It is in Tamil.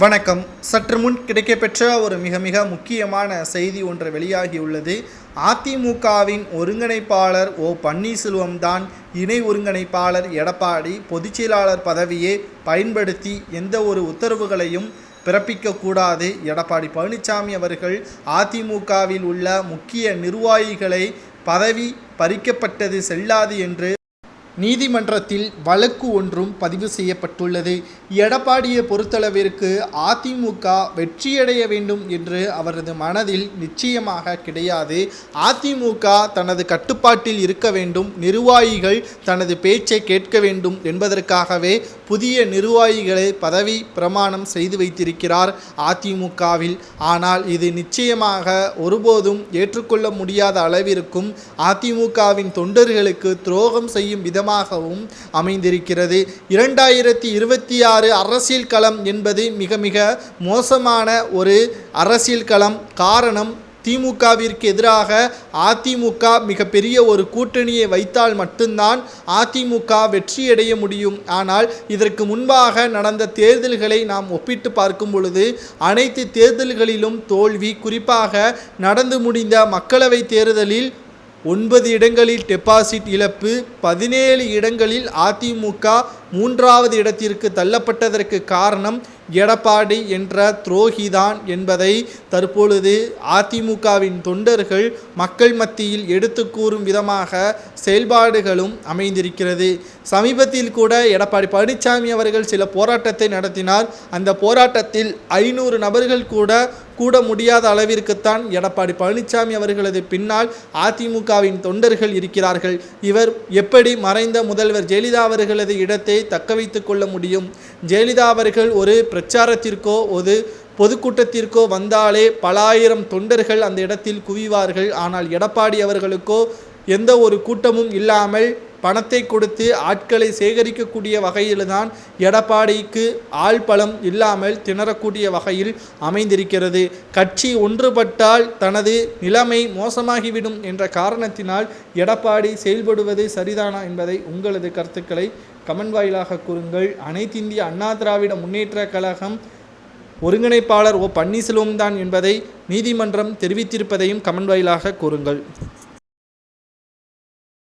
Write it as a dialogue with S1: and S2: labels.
S1: வணக்கம். சற்று முன் கிடைக்கப்பெற்ற ஒரு மிக மிக முக்கியமான செய்தி ஒன்று வெளியாகியுள்ளது. அதிமுகவின் ஒருங்கிணைப்பாளர் ஓ பன்னீர்செல்வம் தான் இணை ஒருங்கிணைப்பாளர் எடப்பாடி பொதுச்செயலாளர் பதவியை பயன்படுத்தி எந்த ஒரு உத்தரவுகளையும் பிறப்பிக்கக்கூடாது எடப்பாடி பழனிசாமி அவர்கள் அதிமுகவில் உள்ள முக்கிய நிர்வாகிகளை பதவி பறிக்கப்பட்டது செல்லாது என்று நீதிமன்றத்தில் வழக்கு ஒன்றும் பதிவு செய்யப்பட்டுள்ளது. எடப்பாடியை பொறுத்தளவிற்கு அதிமுக வெற்றியடைய வேண்டும் என்று அவரது மனதில் நிச்சயமாக கிடையாது. அதிமுக தனது கட்டுப்பாட்டில் இருக்க வேண்டும். நிர்வாகிகள் தனது பேச்சை கேட்க வேண்டும் என்பதற்காகவே புதிய நிர்வாகிகளை பதவி பிரமாணம் செய்து வைத்திருக்கிறார் அதிமுகவில். ஆனால் இது நிச்சயமாக ஒருபோதும் ஏற்றுக்கொள்ள முடியாத அளவிற்கும் அதிமுகவின் தொண்டர்களுக்கு துரோகம் செய்யும் விதமாகவும் அமைந்திருக்கிறது. இரண்டாயிரத்தி இருபத்தி ஆறு அரசியல் களம் என்பது மிக மிக மோசமான ஒரு அரசியல் களம். காரணம் திமுகவிற்கு எதிராக அதிமுக மிகப்பெரிய ஒரு கூட்டணியை வைத்தால் மட்டும்தான் அதிமுக வெற்றியடைய முடியும். ஆனால் இதற்கு முன்பாக நடந்த தேர்தல்களை நாம் ஒப்பிட்டு பார்க்கும் பொழுது அனைத்து தேர்தல்களிலும் தோல்வி குறிப்பாக நடந்து முடிந்த மக்களவை தேர்தலில் ஒன்பது இடங்களில் டெபாசிட் இழப்பு பதினேழு இடங்களில் அதிமுக மூன்றாவது இடத்திற்கு தள்ளப்பட்டதற்கு காரணம் எடப்பாடி என்ற துரோகிதான் என்பதை தற்பொழுது அதிமுகவின் தொண்டர்கள் மக்கள் மத்தியில் எடுத்து கூறும் விதமாக செயல்பாடுகளும் அமைந்திருக்கிறது. சமீபத்தில் கூட எடப்பாடி பழனிசாமி அவர்கள் சில போராட்டத்தை நடத்தினார். அந்த போராட்டத்தில் ஐநூறு நபர்கள் கூட கூட முடியாத அளவிற்குத்தான் எடப்பாடி பழனிசாமி அவர்களது பின்னால் அதிமுகவின் தொண்டர்கள் இருக்கிறார்கள். இவர் எப்படி மறைந்த முதல்வர் ஜெயலலிதா அவர்களது இடத்தை தக்க வைத்துக் கொள்ள முடியும்? ஜெயலலிதா அவர்கள் ஒரு பிரச்சாரத்திற்கோ ஒரு பொதுக்கூட்டத்திற்கோ வந்தாலே பல ஆயிரம் தொண்டர்கள் அந்த இடத்தில் குவிவார்கள். ஆனால் எடப்பாடி அவர்களுக்கோ எந்த ஒரு கூட்டமும் இல்லாமல் பணத்தை கொடுத்து ஆட்களை சேகரிக்கக்கூடிய வகையில்தான் எடப்பாடிக்கு ஆள் பலம் இல்லாமல் திணறக்கூடிய வகையில் அமைந்திருக்கிறது. கட்சி ஒன்றுபட்டால் தனது நிலைமை மோசமாகிவிடும் என்ற காரணத்தினால் எடப்பாடி செயல்படுவது சரிதானா என்பதை உங்களது கருத்துக்களை கமெண்ட் வாயிலாக கூறுங்கள். அனைத்திந்திய அண்ணா திராவிட முன்னேற்ற கழகம் ஒருங்கிணைப்பாளர் ஓ பன்னீர்செல்வம் தான் என்பதை நீதிமன்றம் தெரிவித்திருப்பதையும் கமெண்ட் வாயிலாக கூறுங்கள்.